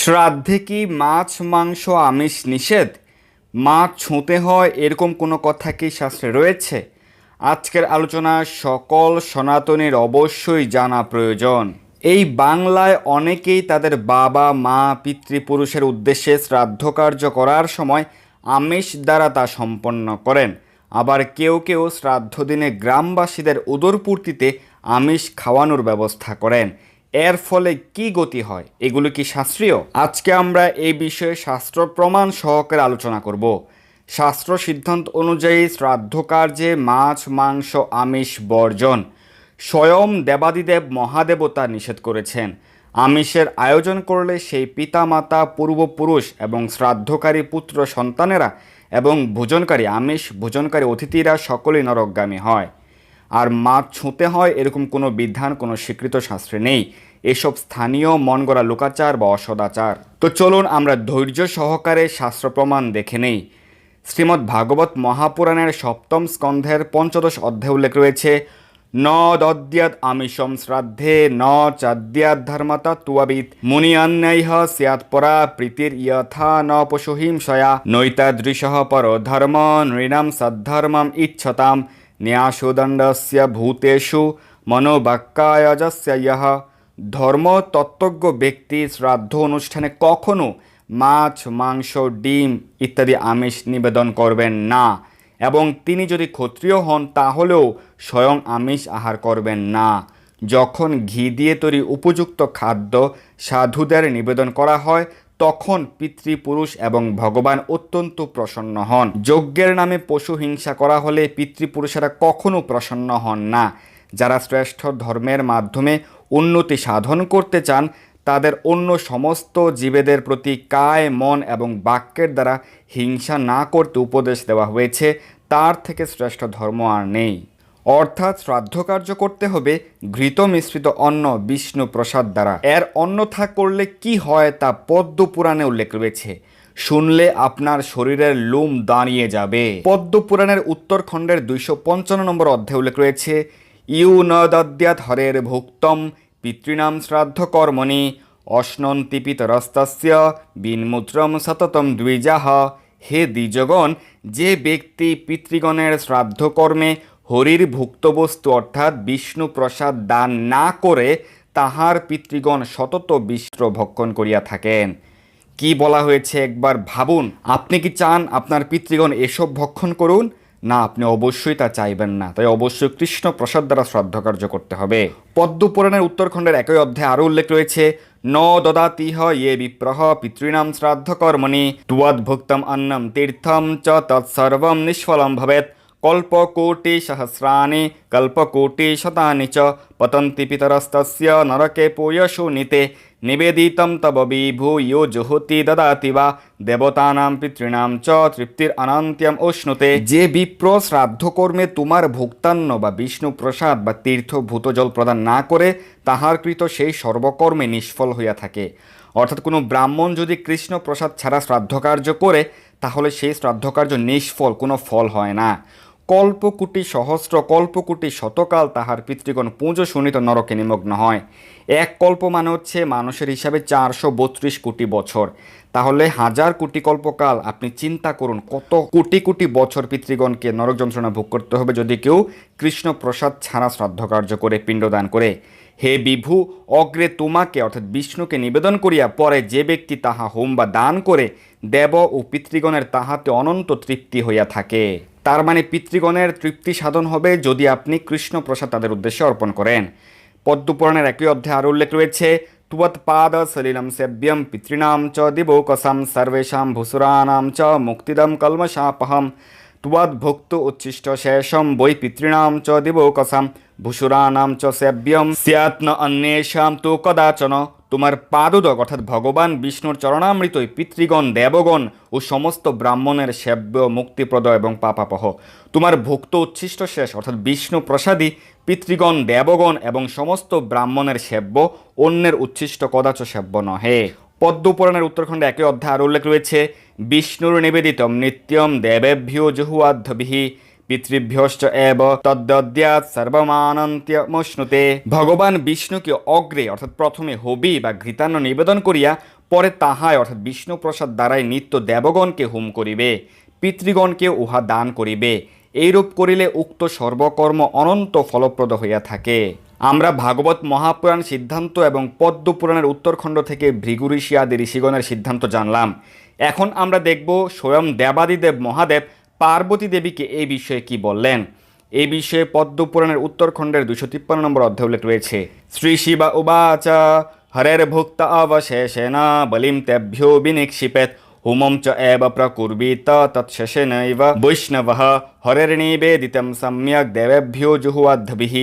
শ্রাদ্ধে কি মাছ, মাংস, আমিষ নিষেধ? মাছ ছুঁতে হয়, এরকম কোনো কথা কি শাস্ত্রে রয়েছে? আজকের আলোচনা সকল সনাতনের অবশ্যই জানা প্রয়োজন। এই বাংলায় অনেকেই তাদের বাবা, মা, পিতৃপুরুষের উদ্দেশ্যে শ্রাদ্ধ কার্য করার সময় আমিষ দ্বারা তা সম্পন্ন করেন। আবার কেউ কেউ শ্রাদ্ধ দিনে গ্রামবাসীদের উদরপূর্তিতে আমিষ খাওয়ানোর ব্যবস্থা করেন। এর ফলে কি গতি হয়? এগুলো কি শাস্ত্রীয়? আজকে আমরা এই বিষয়ে শাস্ত্র প্রমাণ সহকারে আলোচনা করব। শাস্ত্র সিদ্ধান্ত অনুযায়ী শ্রাদ্ধ কার্যে মাছ, মাংস, আমিষ, বর্জন স্বয়ং দেবাদিদেব মহাদেবতা নিষেধ করেছেন। আমিষের আয়োজন করলে সেই পিতামাতা, পূর্বপুরুষ এবং শ্রাদ্ধকারী পুত্র সন্তানেরা এবং ভোজনকারী আমিষ, ভোজনকারী অতিথিরা সকলেই নরকগামী হয়। আর মাছ ছুঁতে হয় এরকম কোনো বিধান, কোনো স্বীকৃত শাস্ত্রে নেই। এসব স্থানীয় মন গড়া লোকাচার বা অসদাচার। তো চলুন আমরা ধৈর্য সহকারে শাস্ত্র প্রমাণ দেখে নেই। শ্রীমদ্ ভাগবত মহাপুরাণের সপ্তম স্কন্ধের পঞ্চদশ অধ্যায় উল্লেখ রয়েছে, ন দদ্যাদ আমিষম শ্রাদ্ধে, ন চাদ্যাদ ধর্মতা তুয়াবিত মুনি মুনিয়ান্যাইহ স্যাৎ পরা প্রীতির ইয়থা ন পশুহিম সয়া নৈতাদৃশ পর ধর্ম নৃণাম সদ্ধর্মম ইচ্ছতাম। ন্যাসুদণ্ডস্য ভূতেষু মনোবাক্যায়জস্য ইহ ধর্ম তত্ত্বজ্ঞ ব্যক্তি শ্রাদ্ধ অনুষ্ঠানে কখনো মাছ মাংস ডিম ইত্যাদি আমিষ নিবেদন করবেন না এবং তিনি যদি ক্ষত্রিয় হন তাহলেও স্বয়ং আমিষ আহার করবেন না। যখন ঘি দিয়ে তৈরি উপযুক্ত খাদ্য সাধুদের নিবেদন করা হয় তখন পিতৃপুরুষ এবং ভগবান অত্যন্ত প্রসন্ন হন। যজ্ঞের নামে পশু হিংসা করা হলে পিতৃপুরুষেরা কখনো প্রসন্ন হন না। যারা শ্রেষ্ঠ ধর্মের মাধ্যমে উন্নতি সাধন করতে চান, তাদের অন্য সমস্ত জীবেদের প্রতি কায়, মন এবং বাক্যের দ্বারা হিংসা না করতে উপদেশ দেওয়া হয়েছে। তার থেকে শ্রেষ্ঠ ধর্ম আর নেই। অর্থাৎ শ্রাদ্ধ কার্য করতে হবে ঘৃত মিশ্রিত অন্ন বিষ্ণু প্রসাদ দ্বারা। এর অন্যথা করলে কি হয় তা পদ্ম পুরাণে উল্লেখ রয়েছে। শুনলে আপনার শরীরের লোম দাঁড়িয়ে যাবে। পদ্ম পুরাণের উত্তরখণ্ডের দুইশো পঞ্চান্ন নম্বর অধ্যায় উল্লেখ রয়েছে, ইউ ন দদ্যাত হরের ভুক্তম পিতৃণাম শ্রাদ্ধ কর্মণি অশ্নন্তি পিতরস্তস্য বিনমূত্রম সততম দ্বিজাহ। হে দ্বিজগণ, যে ব্যক্তি পিতৃগণের শ্রাদ্ধ কর্মে হরির ভুক্তবস্তু অর্থাৎ বিষ্ণু প্রসাদ দান না করে তাহার পিতৃগণ সতত বিষ্ণ ভক্ষণ করিয়া থাকেন। কি বলা হয়েছে একবার ভাবুন, আপনি কি চান আপনার পিতৃগণ এসব ভক্ষণ করুন? না, আপনি অবশ্যই তা চাইবেন না, তাই অবশ্যই কৃষ্ণ প্রসাদ দ্বারা শ্রাদ্ধ কার্য করতে হবে। পদ্ম পুরাণের উত্তরখণ্ডের একই অধ্যায়ে আরও উল্লেখ রয়েছে, ন দদাতিহ ইয়ে বিপ্রহ পিতৃণাম শ্রাদ্ধ কর্মণি তুয়াদ্ভুক্তম অন্নম তীর্থম চ তৎসর্বম নিষ্ফলম ভবেত কল্পকোটি শতানি চ নরকে পূয়সু নিতে নিবেদিতম তব বিভূয়ো জুহতি দদাতি বা দেবতানাম পিতৃণাম চ তৃপ্তির অনন্ত্যম উষ্ণুতে যে বিপ্র শ্রাদ্ধকর্মে তোমার ভুক্তান্ন বা বিষ্ণু প্রসাদ বা তীর্থ ভূতজল প্রদান না করে তাহার কৃত সেই সর্বকর্মে নিষ্ফল হইয়া থাকে। অর্থাৎ কোনো ব্রাহ্মণ যদি কৃষ্ণ প্রসাদ ছাড়া শ্রাদ্ধকার্য করে, তাহলে সেই শ্রাদ্ধকার্য নিষ্ফল, কোনো ফল হয় না। কল্পকুটি সহস্র, কল্পকুটি শতকাল তাহার পিতৃগণ পুজো শুনিত নরকে নিমগ্ন হয়। এক কল্প মানে হচ্ছে মানুষের হিসাবে চারশো বত্রিশ কোটি বছর। তাহলে হাজার কোটি কল্পকাল, আপনি চিন্তা করুন কত কোটি কোটি বছর পিতৃগণকে নরক যন্ত্রণা ভোগ করতে হবে যদি কেউ কৃষ্ণপ্রসাদ ছাড়া শ্রাদ্ধ কার্য করে, পিণ্ডদান করে। হে বিভু, অগ্রে তোমাকে অর্থাৎ বিষ্ণুকে নিবেদন করিয়া পরে যে ব্যক্তি তাহা হোম বা দান করে, দেব ও পিতৃগণের তাহাতে অনন্ত তৃপ্তি হইয়া থাকে। তার মানে পিতৃগণের তৃপ্তি সাধন হবে যদি আপনি কৃষ্ণ প্রসাদ তাদের উদ্দেশ্যে অর্পণ করেন। পদ্মপুরাণের একই অধ্যায় আর উল্লেখ রয়েছে তুবৎপাদ সলিলম সেব্যম পিতৃণাম চ দিবৌকসম সর্বেশাম ভূসুরানাম চ মুক্তিদম কলমশাপহম। তুয়াদ্ভুক্ত উচ্ছিষ্ট শেষম বৈ পিতৃণাম চ দিবৌকসাম ভূসুরানাম চ সেব্যম। স্যাৎ ন অন্যেষাম তো কদাচন তোমার পাদুদক অর্থাৎ ভগবান বিষ্ণুর চরণামৃতই পিতৃগণ, দেবগণ ও সমস্ত ব্রাহ্মণের সেব্য, মুক্তিপ্রদ এবং পাপাপহ। তোমার ভুক্ত উচ্ছিষ্ট শেষ, অর্থাৎ বিষ্ণু প্রসাদী, পিতৃগণ, দেবগণ এবং সমস্ত ব্রাহ্মণের সেব্য, অন্যের উচ্ছিষ্ট কদাচ সেব্য নহে। পদ্মপুরাণের উত্তরখণ্ডে একই অধ্যায় আর উল্লেখ রয়েছে, বিষ্ণুর নিবেদিতম নিত্যম দেবেভ্যো জহুয়াদ্ধবিহি পিতৃভ্যশ্চ এব তদ্দদ্যাৎ সর্বমানন্ত্যমশ্নুতে ভগবান বিষ্ণুকে অগ্রে, অর্থাৎ প্রথমে হবি বা ঘৃতান্ন নিবেদন করিয়া, পরে তাহাই, অর্থাৎ বিষ্ণুপ্রসাদ দ্বারাই নিত্য দেবগণকে হোম করিবে, পিতৃগণকে উহা দান করিবে। এইরূপ করিলে উক্ত সর্বকর্ম অনন্ত ফলপ্রদ হইয়া থাকে। আমরা ভাগবত মহাপুরাণ সিদ্ধান্ত এবং পদ্মপুরাণের উত্তরখণ্ড থেকে ভৃগু ঋষি আদি ঋষিগণের সিদ্ধান্ত জানলাম। এখন আমরা দেখব স্বয়ং দেবাদিদেব মহাদেব পার্বতী দেবীকে এই বিষয়ে কি বললেন? এই বিষয়ে পদ্মপুরাণের উত্তরখণ্ডের দুশো তিপ্পান্ন নম্বর অধ্যায় উল্লেখ রয়েছে। শ্রী শিবা উবাচা, হরের ভুক্ত অবশেষেন, বলিম তেভ্যো বিনিক্ষিপেত, হুমম চ এব প্রকুর্বিত, তৎশেষে নৈব। বৈষ্ণব, হরের নিবেদিত সম্যক দেবেভ্যো জুহুয়াদ্ধভিঃ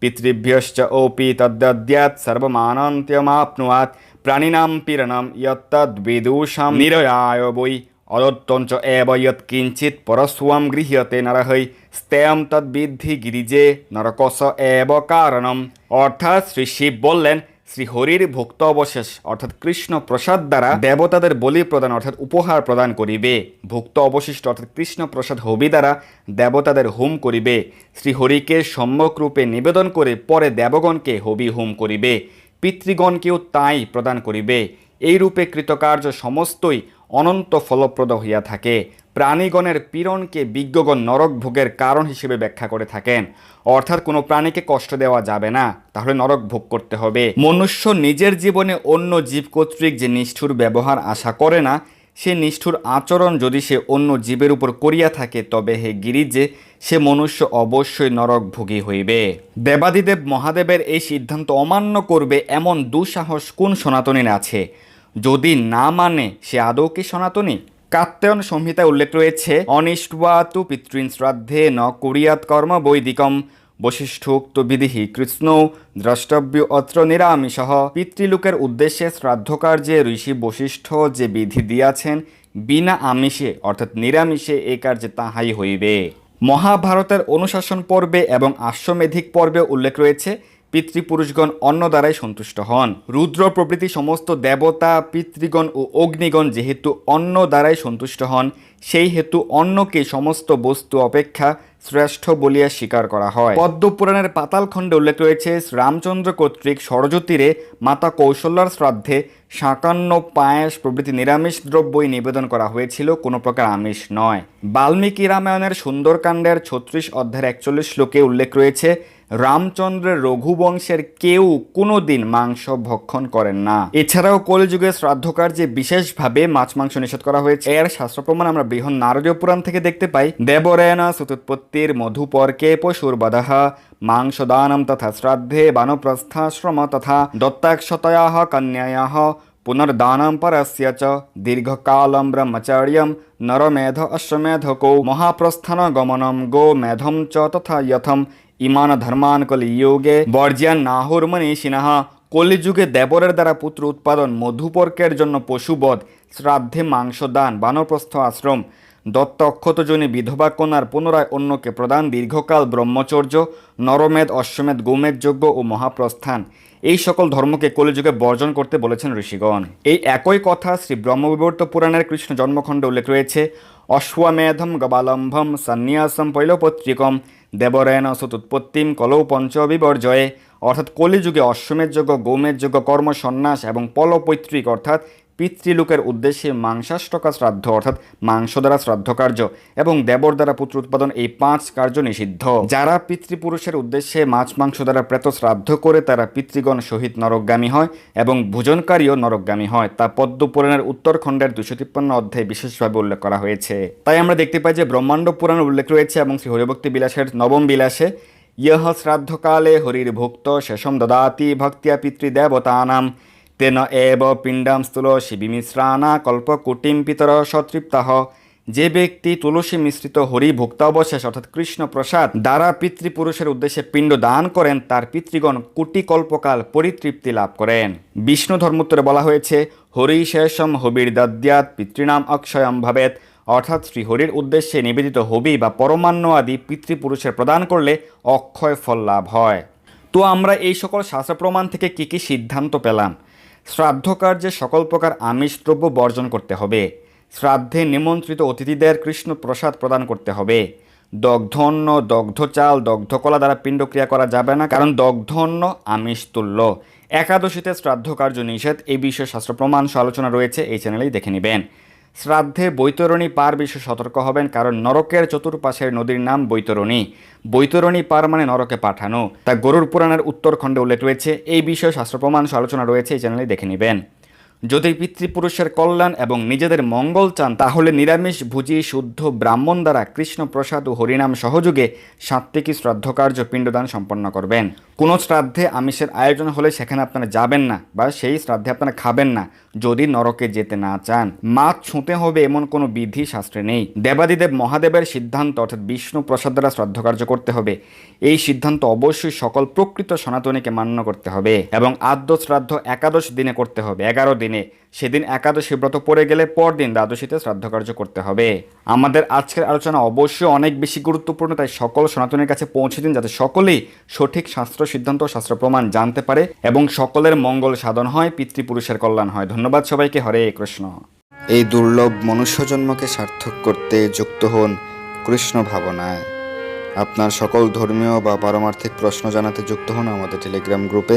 পিতৃভ্যশ্চ ওপি তদ্যাৎ সর্বমানন্ত্যমাপ্নুয়াৎ, প্রাণীনাম পীড়নম ইয়ত্তদ্বিদূষাম, নিরয়ায় বৈ। অদত্তঞ্চ এব কিঞ্চিত পরস্বম গৃহ্যতে নরহৈ, স্তেয়ম তদ্বিদ্ধি গিরিজে নরকস এব কারণম। অর্থাৎ শ্রী শিব বললেন, শ্রী হরির ভুক্ত অবশেষ, অর্থাৎ কৃষ্ণ প্রসাদ দ্বারা দেবতাদের বলি প্রদান, অর্থাৎ উপহার প্রদান করিবে। ভুক্ত অবশিষ্ট, অর্থাৎ কৃষ্ণ প্রসাদ হবি দ্বারা দেবতাদের হোম করিবে। শ্রী হরিকে সম্যক রূপে নিবেদন করে পরে দেবগণকে হবি হোম করিবে। পিতৃগণকেও তাই প্রদান করিবে। এই রূপে কৃতকার্য সমস্তই অনন্ত ফলপ্রদ হইয়া থাকে। প্রাণীগণের পীড়নকে বিজ্ঞগণ নরক ভোগের কারণ হিসেবে ব্যাখ্যা করে থাকেন। অর্থাৎ কোনো প্রাণীকে কষ্ট দেওয়া যাবে না, তাহলে নরক ভোগ করতে হবে। মনুষ্য নিজের জীবনে অন্য জীব কর্তৃক যে নিষ্ঠুর ব্যবহার আশা করে না, সে নিষ্ঠুর আচরণ যদি সে অন্য জীবের উপর করিয়া থাকে, তবে হে গিরিজে, সে মনুষ্য অবশ্যই নরক ভোগী হইবে। দেবাদিদেব মহাদেবের এই সিদ্ধান্ত অমান্য করবে এমন দুঃসাহস কোন সনাতনীর আছে? যদি না মানে সে আদৌ কি সনাতনী? কাত্যায়ন সংহিতায় উল্লেখ রয়েছে অনিষ্টা তু পিতৃন শ্রাদ্ধে ন কুরিয়াত কর্ম বৈদিকম, বশিষ্ঠোক্ত বিধিহি কৃষ্ণ, দ্রষ্টব্য অত্র নিরামিষ পিতৃলোকের উদ্দেশ্যে শ্রাদ্ধকার্যে ঋষি বশিষ্ঠ যে বিধি দিয়াছেন, বিনা আমিষে, অর্থাৎ নিরামিষে এই কার্যে তাহাই হইবে। মহাভারতের অনুশাসন পর্বে এবং আশ্বমেধিক পর্বে উল্লেখ রয়েছে পিতৃপুরুষগণ অন্ন দ্বারাই সন্তুষ্ট হন। রুদ্র প্রভৃতি সমস্ত দেবতা, পিতৃগণ ও অগ্নিগণ যেহেতু অন্ন দ্বারাই সন্তুষ্ট হন, সেই হেতু অন্নকে সমস্ত বস্তু অপেক্ষা শ্রেষ্ঠ বলিয়া স্বীকার করা হয়। পদ্মপুরাণের পাতালখণ্ডে উল্লেখ রয়েছে, রামচন্দ্র কর্তৃক ষড়জ্যোতিরে মাতা কৌশল্যার শ্রাদ্ধে শাকান্ন পায়েস প্রভৃতি নিরামিষ দ্রব্যই নিবেদন করা হয়েছিল, কোনো প্রকার আমিষ নয়। বাল্মীকি রামায়ণের সুন্দরকাণ্ডের ছত্রিশ অধ্যায়ের একচল্লিশ শ্লোকে উল্লেখ রয়েছে রামচন্দ্রের রঘুবংশের কেউ কোনো দিন মাংস ভক্ষণ করেন না। এছাড়াও কলিযুগে শ্রাদ্ধ কার্যে বিশেষভাবে মাছ মাংস নিষেধ করা হয়েছে, এর শাস্ত্র প্রমাণ আমরা বৃহৎ নারদীয় পুরাণ থেকে দেখতে পাই। দেবরেণ সুতুৎপত্তির মধুপর্কে পশুর বদাহ মাংস দানম তথা শ্রাদ্ধে বানপ্রস্থাশ্রম তথা দত্তাক্ষতয়া কন্যায়া পুনর্দাనం পরস্য চ, দীর্ঘকালম ব্রহ্মচর্যম নরমেধ অশ্বমেধকো মহাপ্রস্থান গমনম গো মেধম চ তথা যথম। ইমান ধর্মান কলিযোগে বর্জিয়ান নাহুর সিনাহা কলিযুগে দেবরের দ্বারা পুত্র উৎপাদন মধুপর্কের জন্য পশুবধ, শ্রাদ্ধে মাংসদান, বানপ্রস্থ আশ্রম, দত্ত অক্ষতজনী বিধবা কন্যার পুনরায় অন্যকে প্রদান দীর্ঘকাল ব্রহ্মচর্য, নরমেদ অশ্বমেধ গোমেদ যজ্ঞ ও মহাপ্রস্থান। এই সকল ধর্মকে কলিযুগে বর্জন করতে বলেছেন ঋষিগণ। এই একই কথা শ্রী ব্রহ্মবিবর্ত পুরাণের কৃষ্ণ জন্মখণ্ড উল্লেখ রয়েছে। অশ্বমেধম গবালম্ভম সন্ন্যাসম পৈলপত্রিকম দেবরায়ণ সুতুৎপত্তিম কলৌ পঞ্চ বিবর্জয়ে। অর্থাৎ কলিযুগে অশ্বমের যোগ্য গৌমের যোগ্য কর্ম সন্ন্যাস এবং পলপৈতৃক অর্থাৎ পিতৃলোকের উদ্দেশ্যে মাংসাষ্টকা শ্রাদ্ধ, অর্থাৎ মাংস দ্বারা শ্রাদ্ধ কার্য এবং দেবর দ্বারা পুত্র উৎপাদন এই পাঁচ কার্য নিষিদ্ধ। যারা পিতৃপুরুষের উদ্দেশ্যে মাছ মাংস দ্বারা প্রেত শ্রাদ্ধ করে, তারা পিতৃগণ সহিত নরকগামী হয় এবং ভোজনকারীও নরকগামী হয়। তা পদ্মপুরাণের উত্তরখণ্ডের দুশো তিপ্পান্ন অধ্যায়ে বিশেষভাবে উল্লেখ করা হয়েছে। তাই আমরা দেখতে পাই যে ব্রহ্মাণ্ড পুরাণ উল্লেখ রয়েছে এবং শ্রী হরিভক্তি বিলাসের নবম বিলাসে, ইহ শ্রাদ্ধকালে হরির ভুক্ত শেষম দদাতি, ভক্তিয়া পিতৃদেবতানাম। তেন এব পিণ্ডাম স্থূলসী বিমিশ্রাণা কল্পকুটিম পিতর সতৃপ্তাহ। যে ব্যক্তি তুলসী মিশ্রিত হরি ভোক্তাবশেষ অর্থাৎ কৃষ্ণ প্রসাদ দ্বারা পিতৃপুরুষের উদ্দেশ্যে পিণ্ড দান করেন, তার পিতৃগণ কোটি কল্পকাল পরিতৃপ্তি লাভ করেন। বিষ্ণু ধর্মোত্তরে বলা হয়েছে, হরি শেষম হবির দদ্যাত পিতৃনাম অক্ষয়ম ভবেত অর্থাৎ শ্রীহরির উদ্দেশ্যে নিবেদিত হবি বা পরমান্ন আদি পিতৃপুরুষের প্রদান করলে অক্ষয় ফল লাভ হয়। তো আমরা এই সকল শাস্ত্র প্রমাণ থেকে কী কী সিদ্ধান্ত পেলাম? শ্রাদ্ধ কার্যে সকল প্রকার আমিষ দ্রব্য বর্জন করতে হবে। শ্রাদ্ধে নিমন্ত্রিত অতিথিদের কৃষ্ণ প্রসাদ প্রদান করতে হবে। দগ্ধন্য, দগ্ধ চাল দগ্ধকলা দ্বারা পিণ্ডক্রিয়া করা যাবে না, কারণ দগ্ধন্য আমিষ তুল্য। একাদশীতে শ্রাদ্ধকার্য নিষেধ এই বিষয়ে শাস্ত্র প্রমাণ আলোচনা রয়েছে, এই চ্যানেলেই দেখে নেবেন। শ্রাদ্ধে বৈতরণী পার বিষয়ে সতর্ক হবেন কারণ নরকের চতুর্পাশের নদীর নাম বৈতরণী। বৈতরণী পার মানে নরকে পাঠানো। তা গরুর পুরাণের উত্তরখণ্ডে উল্লেখ রয়েছে। এই বিষয়ে শাস্ত্র প্রমাণ আলোচনা রয়েছে, এই চ্যানেলেই দেখে নেবেন। যদি পিতৃপুরুষের কল্যাণ এবং নিজেদের মঙ্গল চান, তাহলে নিরামিষ, ভুজি, শুদ্ধ ব্রাহ্মণ দ্বারা কৃষ্ণ প্রসাদ ও হরিনাম সহযোগে সাত্ত্বিকী শ্রাদ্ধকার্য পিণ্ডদান সম্পন্ন করবেন। কোনো শ্রাদ্ধে আমিষের আয়োজন হলে সেখানে আপনারা যাবেন না বা সেই শ্রাদ্ধে আপনারা খাবেন না, যদি নরকে যেতে না চান। মাছ ছুঁতে হবে এমন কোনো বিধি শাস্ত্রে নেই। দেবাদিদেব মহাদেবের সিদ্ধান্ত অর্থাৎ বিষ্ণু প্রসাদ দ্বারা শ্রাদ্ধ কার্য করতে হবে। এই সিদ্ধান্ত অবশ্যই সকল প্রকৃত সনাতনীকে মান্য করতে হবে এবং আদ্য শ্রাদ্ধ একাদশ দিনে করতে হবে। এগারো দিনে সেদিন একাদশী ব্রত পড়ে গেলে পরদিন দ্বাদশীতে শ্রাদ্ধকার্য করতে হবে। আমাদের আজকের আলোচনা অবশ্যই অনেক বেশি গুরুত্বপূর্ণ, তাই সকল সনাতনের কাছে পৌঁছে দিন যাতে সকলেই সঠিক শাস্ত্র, সিদ্ধান্ত শাস্ত্র প্রমাণ জানতে পারে এবং সকলের মঙ্গল সাধন হয়, পিতৃপুরুষের কল্যাণ হয়। ধন্যবাদ সবাইকে, হরে কৃষ্ণ। এই দুর্লভ মনুষ্যজন্মকে সার্থক করতে যুক্ত হন কৃষ্ণ ভাবনায়। আপনার সকল ধর্মীয় বা পারমার্থিক প্রশ্ন জানাতে যুক্ত হন আমাদের টেলিগ্রাম গ্রুপে।